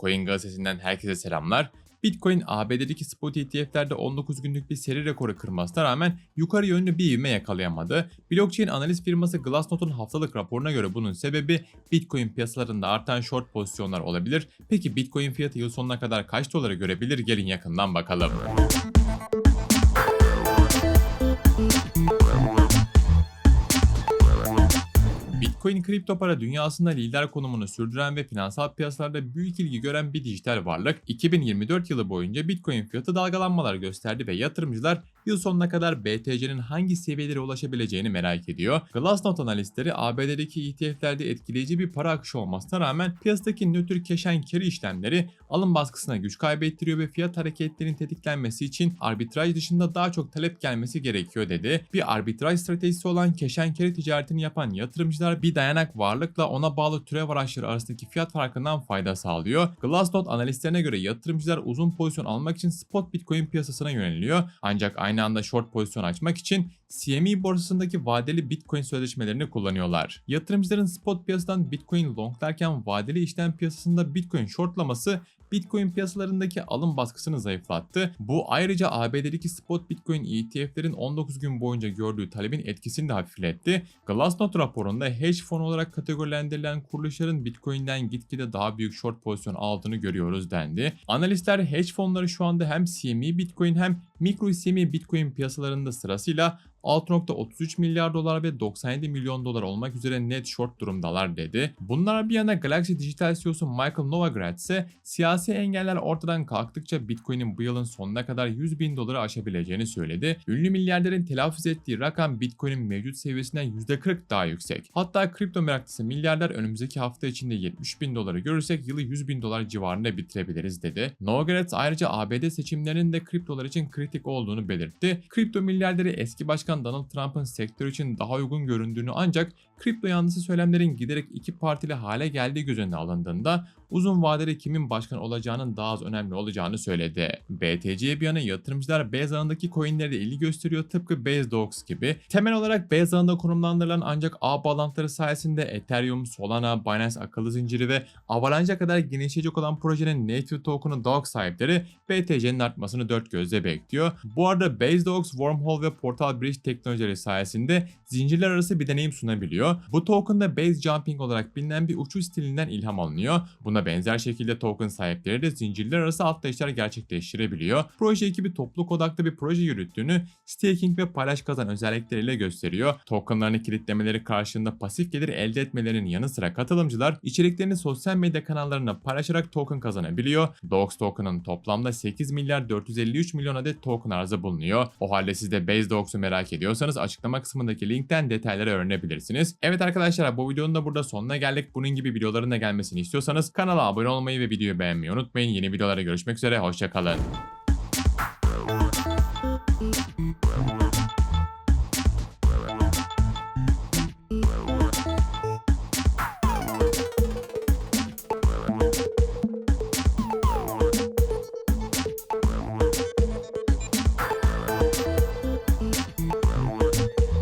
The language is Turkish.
Coin gazetesinden herkese selamlar. Bitcoin ABD'deki spot ETF'lerde 19 günlük bir seri rekoru kırmasına rağmen yukarı yönlü bir ivme yakalayamadı. Blockchain analiz firması Glassnode'un haftalık raporuna göre bunun sebebi Bitcoin piyasalarında artan short pozisyonlar olabilir. Peki Bitcoin fiyatı yıl sonuna kadar kaç dolara görebilir? Gelin yakından bakalım. Bitcoin kripto para dünyasında lider konumunu sürdüren ve finansal piyasalarda büyük ilgi gören bir dijital varlık, 2024 yılı boyunca Bitcoin fiyatı dalgalanmalar gösterdi ve yatırımcılar yıl sonuna kadar BTC'nin hangi seviyelere ulaşabileceğini merak ediyor. Glassnode analistleri ABD'deki ETF'lerde etkileyici bir para akışı olmasına rağmen piyasadaki nötr and carry işlemleri alım baskısına güç kaybettiriyor ve fiyat hareketlerinin tetiklenmesi için arbitraj dışında daha çok talep gelmesi gerekiyor dedi. Bir arbitraj stratejisi olan and carry ticaretini yapan yatırımcılar bir dayanak varlıkla ona bağlı türev araçları arasındaki fiyat farkından fayda sağlıyor. Glassnode analistlerine göre yatırımcılar uzun pozisyon almak için spot Bitcoin piyasasına yöneliyor. Ancak aynı anda short pozisyon açmak için CME borsasındaki vadeli Bitcoin sözleşmelerini kullanıyorlar. Yatırımcıların spot piyasadan Bitcoin longlarken vadeli işlem piyasasında Bitcoin shortlaması Bitcoin piyasalarındaki alım baskısını zayıflattı. Bu ayrıca ABD'deki spot Bitcoin ETF'lerin 19 gün boyunca gördüğü talebin etkisini de hafifletti. Glassnode raporunda hedge fon olarak kategorilendirilen kuruluşların Bitcoin'den gitgide daha büyük short pozisyon aldığını görüyoruz dendi. Analistler hedge fonları şu anda hem CME Bitcoin hem mikro CME Bitcoin piyasalarında sırasıyla 6.33 milyar dolar ve 97 milyon dolar olmak üzere net short durumdalar dedi. Bunlar bir yana Galaxy Digital CEO'su Michael Novogratz ise siyasi engeller ortadan kalktıkça Bitcoin'in bu yılın sonuna kadar 100 bin doları aşabileceğini söyledi. Ünlü milyarderin telaffuz ettiği rakam Bitcoin'in mevcut seviyesinden %40 daha yüksek. Hatta kripto meraklısı milyarder önümüzdeki hafta içinde 70 bin doları görürsek yılı 100 bin dolar civarında bitirebiliriz dedi. Novogratz ayrıca ABD seçimlerinin de kriptolar için kritik olduğunu belirtti. Kripto milyarderi eski başkan Başkan Donald Trump'ın sektör için daha uygun göründüğünü ancak kripto yanlısı söylemlerin giderek iki partili hale geldiği göz önüne alındığında uzun vadede kimin başkan olacağının daha az önemli olacağını söyledi. BTC'ye bir yana yatırımcılar Base ağındaki coinlere de ilgi gösteriyor tıpkı Base Dogs gibi. Temel olarak Base ağında konumlandırılan ancak ağ bağlantıları sayesinde Ethereum, Solana, Binance akıllı zinciri ve Avalanche'a kadar genişleyecek olan projenin native token'ı Dog sahipleri BTC'nin artmasını dört gözle bekliyor. Bu arada Base Dogs, Wormhole ve Portal Bridge teknolojileri sayesinde zincirler arası bir deneyim sunabiliyor. Bu token'da Base Jumping olarak bilinen bir uçuş stilinden ilham alınıyor. Buna benzer şekilde token sahipleri de zincirler arası atlayışlar gerçekleştirebiliyor. Proje ekibi topluluk odaklı bir proje yürüttüğünü staking ve paylaş kazan özellikleriyle gösteriyor. Tokenlarını kilitlemeleri karşılığında pasif gelir elde etmelerinin yanı sıra katılımcılar içeriklerini sosyal medya kanallarına paylaşarak token kazanabiliyor. Dogs token'ın toplamda 8 milyar 453 milyon adet token arzı bulunuyor. O halde siz de Base Dogs'u merak ediyorsanız açıklama kısmındaki linkten detayları öğrenebilirsiniz. Evet arkadaşlar bu videonun da burada sonuna geldik. Bunun gibi videoların da gelmesini istiyorsanız kanala abone olmayı ve videoyu beğenmeyi unutmayın. Yeni videolara görüşmek üzere. Hoşçakalın.